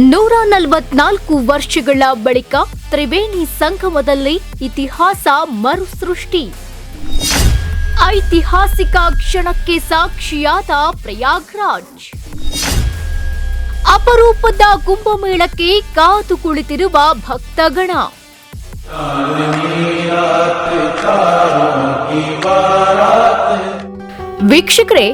ನೂರ ನಲವತ್ನಾಲ್ಕು ವರ್ಷಗಳ ಬಳಿಕ ತ್ರಿವೇಣಿ ಸಂಗಮದಲ್ಲಿ ಇತಿಹಾಸ ಮರುಸೃಷ್ಟಿ. ಐತಿಹಾಸಿಕ ಕ್ಷಣಕ್ಕೆ ಸಾಕ್ಷಿಯಾದ ಪ್ರಯಾಗ್ರಾಜ್. ಅಪರೂಪದ ಕುಂಭಮೇಳಕ್ಕೆ ಕಾದು ಕುಳಿತಿರುವ ಭಕ್ತಗಣ. ವೀಕ್ಷಕರೇ,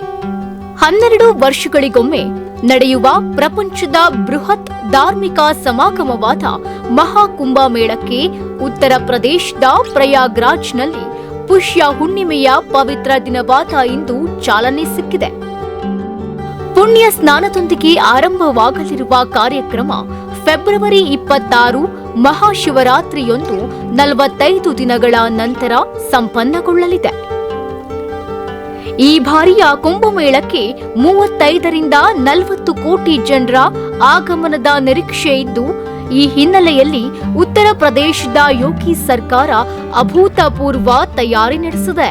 ಹನ್ನೆರಡು ವರ್ಷಗಳಿಗೊಮ್ಮೆ ನಡೆಯುವ ಪ್ರಪಂಚದ ಬೃಹತ್ ಧಾರ್ಮಿಕ ಸಮಾಗಮವಾದ ಮಹಾಕುಂಭ ಮೇಳಕ್ಕೆ ಉತ್ತರ ಪ್ರದೇಶದ ಪ್ರಯಾಗ್ರಾಜ್ನಲ್ಲಿ ಪುಷ್ಯ ಹುಣ್ಣಿಮೆಯ ಪವಿತ್ರ ದಿನವಾದ ಇಂದು ಚಾಲನೆ ಸಿಕ್ಕಿದೆ. ಪುಣ್ಯ ಸ್ನಾನದೊಂದಿಗೆ ಆರಂಭವಾಗಲಿರುವ ಕಾರ್ಯಕ್ರಮ ಫೆಬ್ರವರಿ ಇಪ್ಪತ್ತಾರು ಮಹಾಶಿವರಾತ್ರಿಯೊಂದು ನಲವತ್ತೈದು ದಿನಗಳ ನಂತರ ಸಂಪನ್ನಗೊಳ್ಳಲಿದೆ. ಈ ಬಾರಿಯ ಕುಂಭಮೇಳಕ್ಕೆ ಮೂವತ್ತೈದರಿಂದ ನಲವತ್ತು ಕೋಟಿ ಜನರ ಆಗಮನದ ನಿರೀಕ್ಷೆ ಇದ್ದು, ಈ ಹಿನ್ನೆಲೆಯಲ್ಲಿ ಉತ್ತರ ಪ್ರದೇಶದ ಯೋಗಿ ಸರ್ಕಾರ ಅಭೂತಪೂರ್ವ ತಯಾರಿ ನಡೆಸಿದೆ.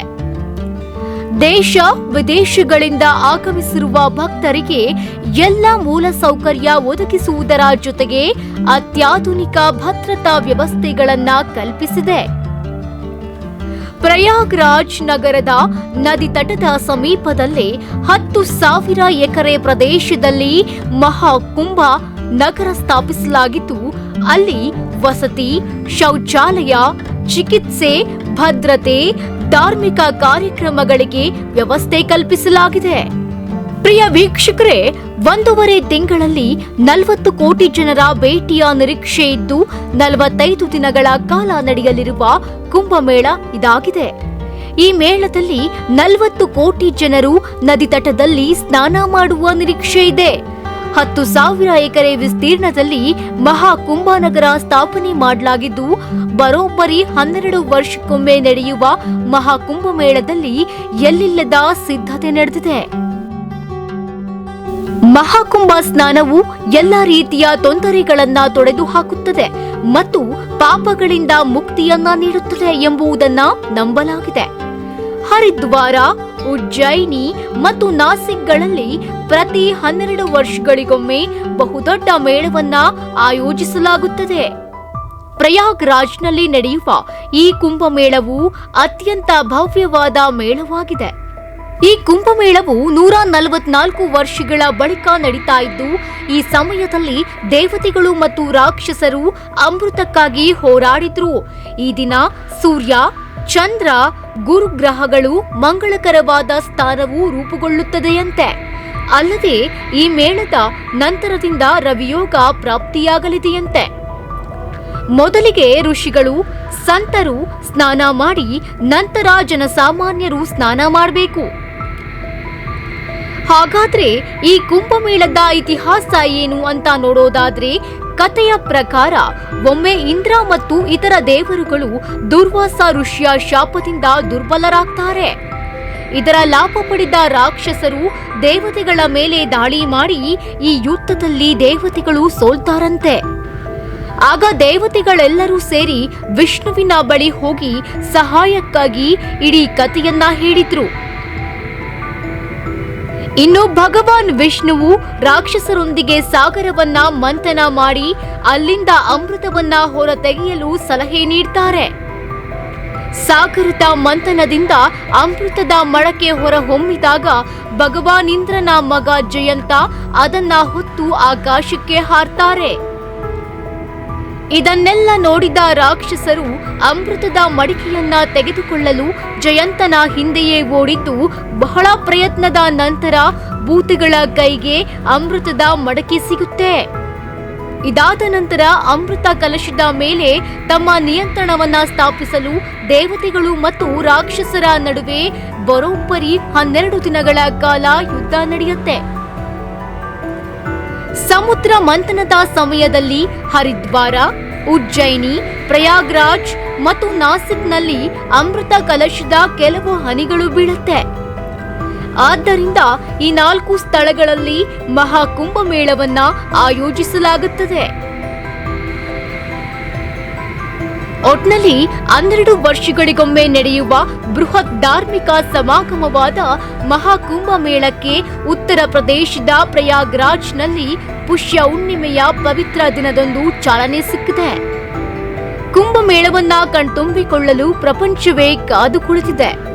ದೇಶ ವಿದೇಶಗಳಿಂದ ಆಗಮಿಸಿರುವ ಭಕ್ತರಿಗೆ ಎಲ್ಲ ಮೂಲ ಸೌಕರ್ಯ ಒದಗಿಸುವುದರ ಜೊತೆಗೆ ಅತ್ಯಾಧುನಿಕ ಭದ್ರತಾ ವ್ಯವಸ್ಥೆಗಳನ್ನು ಕಲ್ಪಿಸಿದೆ. ಪ್ರಯಾಗ್ರಾಜ್ ನಗರದ ನದಿ ತಟದ ಸಮೀಪದಲ್ಲೇ ಹತ್ತು ಸಾವಿರ ಎಕರೆ ಪ್ರದೇಶದಲ್ಲಿ ಮಹಾಕುಂಭ ನಗರ ಸ್ಥಾಪಿಸಲಾಗಿದ್ದು ಅಲ್ಲಿ ವಸತಿ, ಶೌಚಾಲಯ, ಚಿಕಿತ್ಸೆ, ಭದ್ರತೆ, ಧಾರ್ಮಿಕ ಕಾರ್ಯಕ್ರಮಗಳಿಗೆ ವ್ಯವಸ್ಥೆ ಕಲ್ಪಿಸಲಾಗಿದೆ. ಪ್ರಿಯ ವೀಕ್ಷಕರೇ, ಒಂದೂವರೆ ತಿಂಗಳಲ್ಲಿ ನಲವತ್ತು ಕೋಟಿ ಜನರ ಭೇಟಿಯ ನಿರೀಕ್ಷೆ ಇದ್ದು, ನಲವತ್ತೈದು ದಿನಗಳ ಕಾಲ ನಡೆಯಲಿರುವ ಕುಂಭಮೇಳ ಇದಾಗಿದೆ. ಈ ಮೇಳದಲ್ಲಿ ನಲವತ್ತು ಕೋಟಿ ಜನರು ನದಿ ತಟದಲ್ಲಿ ಸ್ನಾನ ಮಾಡುವ ನಿರೀಕ್ಷೆ ಇದೆ. ಹತ್ತು ಸಾವಿರ ಎಕರೆ ವಿಸ್ತೀರ್ಣದಲ್ಲಿ ಮಹಾ ಕುಂಭನಗರ ಸ್ಥಾಪನೆ ಮಾಡಲಾಗಿದ್ದು, ಬರೋಬ್ಬರಿ ಹನ್ನೆರಡು ವರ್ಷಕ್ಕೊಮ್ಮೆ ನಡೆಯುವ ಮಹಾ ಕುಂಭಮೇಳದಲ್ಲಿ ಎಲ್ಲಿಲ್ಲದ ಸಿದ್ಧತೆ ನಡೆದಿದೆ. ಮಹಾಕುಂಭ ಸ್ನಾನವು ಎಲ್ಲ ರೀತಿಯ ತೊಂದರೆಗಳನ್ನ ತೊಡೆದು ಹಾಕುತ್ತದೆ ಮತ್ತು ಪಾಪಗಳಿಂದ ಮುಕ್ತಿಯನ್ನ ನೀಡುತ್ತದೆ ಎಂಬುದನ್ನ ನಂಬಲಾಗಿದೆ. ಹರಿದ್ವಾರ, ಉಜ್ಜಯಿನಿ ಮತ್ತು ನಾಸಿಕ್ಗಳಲ್ಲಿ ಪ್ರತಿ ಹನ್ನೆರಡು ವರ್ಷಗಳಿಗೊಮ್ಮೆ ಬಹುದೊಡ್ಡ ಮೇಳವನ್ನ ಆಯೋಜಿಸಲಾಗುತ್ತದೆ. ಪ್ರಯಾಗ್ರಾಜ್ನಲ್ಲಿ ನಡೆಯುವ ಈ ಕುಂಭಮೇಳವು ಅತ್ಯಂತ ಭವ್ಯವಾದ ಮೇಳವಾಗಿದೆ. ಈ ಕುಂಭಮೇಳವು ನೂರ ನಲವತ್ನಾಲ್ಕು ವರ್ಷಗಳ ಬಳಿಕ ನಡೀತಾ ಇದ್ದು, ಈ ಸಮಯದಲ್ಲಿ ದೇವತೆಗಳು ಮತ್ತು ರಾಕ್ಷಸರು ಅಮೃತಕ್ಕಾಗಿ ಹೋರಾಡಿದ್ರು. ಈ ದಿನ ಸೂರ್ಯ, ಚಂದ್ರ, ಗುರುಗ್ರಹಗಳು ಮಂಗಳಕರವಾದ ಸ್ಥಾನವು ರೂಪುಗೊಳ್ಳುತ್ತದೆಯಂತೆ. ಅಲ್ಲದೆ ಈ ಮೇಳದ ನಂತರದಿಂದ ರವಿಯೋಗ ಪ್ರಾಪ್ತಿಯಾಗಲಿದೆಯಂತೆ. ಮೊದಲಿಗೆ ಋಷಿಗಳು ಸಂತರು ಸ್ನಾನ ಮಾಡಿ, ನಂತರ ಜನಸಾಮಾನ್ಯರು ಸ್ನಾನ ಮಾಡಬೇಕು. ಹಾಗಾದ್ರೆ ಈ ಕುಂಭಮೇಳದ ಇತಿಹಾಸ ಏನು ಅಂತ ನೋಡೋದಾದ್ರೆ ಕಥೆಯ ಪ್ರಕಾರ ಒಮ್ಮೆ ಇಂದ್ರ ಮತ್ತು ಇತರ ದೇವರುಗಳು ದುರ್ವಾಸ ಋಷಿಯ ಶಾಪದಿಂದ ದುರ್ಬಲರಾಗ್ತಾರೆ. ಇದರ ಲಾಭ ಪಡೆದ ರಾಕ್ಷಸರು ದೇವತೆಗಳ ಮೇಲೆ ದಾಳಿ ಮಾಡಿ ಈ ಯುದ್ಧದಲ್ಲಿ ದೇವತೆಗಳು ಸೋಲ್ತಾರಂತೆ. ಆಗ ದೇವತೆಗಳೆಲ್ಲರೂ ಸೇರಿ ವಿಷ್ಣುವಿನ ಬಳಿ ಹೋಗಿ ಸಹಾಯಕ್ಕಾಗಿ ಇಡೀ ಕಥೆಯನ್ನ ಹೇಳಿದ್ರು. ಇನ್ನು ಭಗವಾನ್ ವಿಷ್ಣುವು ರಾಕ್ಷಸರೊಂದಿಗೆ ಸಾಗರವನ್ನ ಮಂಥನ ಮಾಡಿ ಅಲ್ಲಿಂದ ಅಮೃತವನ್ನ ಹೊರತೆಗೆಯಲು ಸಲಹೆ ನೀಡ್ತಾರೆ. ಸಾಗರದ ಮಂಥನದಿಂದ ಅಮೃತದ ಮಳಕೆ ಹೊರಹೊಮ್ಮಿದಾಗ ಭಗವಾನ್ ಇಂದ್ರನ ಮಗ ಜಯಂತ ಅದನ್ನ ಹೊತ್ತು ಆಕಾಶಕ್ಕೆ ಹಾರ್ತಾರೆ. ಇದನ್ನೆಲ್ಲ ನೋಡಿದ ರಾಕ್ಷಸರು ಅಮೃತದ ಮಡಿಕೆಯನ್ನ ತೆಗೆದುಕೊಳ್ಳಲು ಜಯಂತನ ಹಿಂದೆಯೇ ಓಡಿದ್ದು ಬಹಳ ಪ್ರಯತ್ನದ ನಂತರ ಭೂತಗಳ ಕೈಗೆ ಅಮೃತದ ಮಡಕೆ ಸಿಗುತ್ತೆ. ಇದಾದ ನಂತರ ಅಮೃತ ಕಲಶದ ಮೇಲೆ ತಮ್ಮ ನಿಯಂತ್ರಣವನ್ನ ಸ್ಥಾಪಿಸಲು ದೇವತೆಗಳು ಮತ್ತು ರಾಕ್ಷಸರ ನಡುವೆ ಬರೋಬ್ಬರಿ ಹನ್ನೆರಡು ದಿನಗಳ ಕಾಲ ಯುದ್ಧ ನಡೆಯುತ್ತೆ. ಸಮುದ್ರ ಮಂಥನದ ಸಮಯದಲ್ಲಿ ಹರಿದ್ವಾರ, ಉಜ್ಜಯಿನಿ, ಪ್ರಯಾಗ್ರಾಜ್ ಮತ್ತು ನಾಸಿಕ್ನಲ್ಲಿ ಅಮೃತ ಕಲಶದ ಕೆಲವು ಹನಿಗಳು ಬೀಳುತ್ತೆ. ಆದ್ದರಿಂದ ಈ ನಾಲ್ಕು ಸ್ಥಳಗಳಲ್ಲಿ ಮಹಾಕುಂಭಮೇಳವನ್ನ ಆಯೋಜಿಸಲಾಗುತ್ತದೆ. ಒಟ್ನಲ್ಲಿ ಹನ್ನೆರಡು ವರ್ಷಗಳಿಗೊಮ್ಮೆ ನಡೆಯುವ ಬೃಹತ್ ಧಾರ್ಮಿಕ ಸಮಾಗಮವಾದ ಮಹಾಕುಂಭ ಮೇಳಕ್ಕೆ ಉತ್ತರ ಪ್ರದೇಶದ ಪ್ರಯಾಗ್ರಾಜ್ನಲ್ಲಿ ಪುಷ್ಯ ಹುಣ್ಣಿಮೆಯ ಪವಿತ್ರ ದಿನದಂದು ಚಾಲನೆ ಸಿಕ್ಕಿದೆ. ಕುಂಭಮೇಳವನ್ನ ಕಣ್ತುಂಬಿಕೊಳ್ಳಲು ಪ್ರಪಂಚವೇ ಕಾದು ಕುಳಿತಿದೆ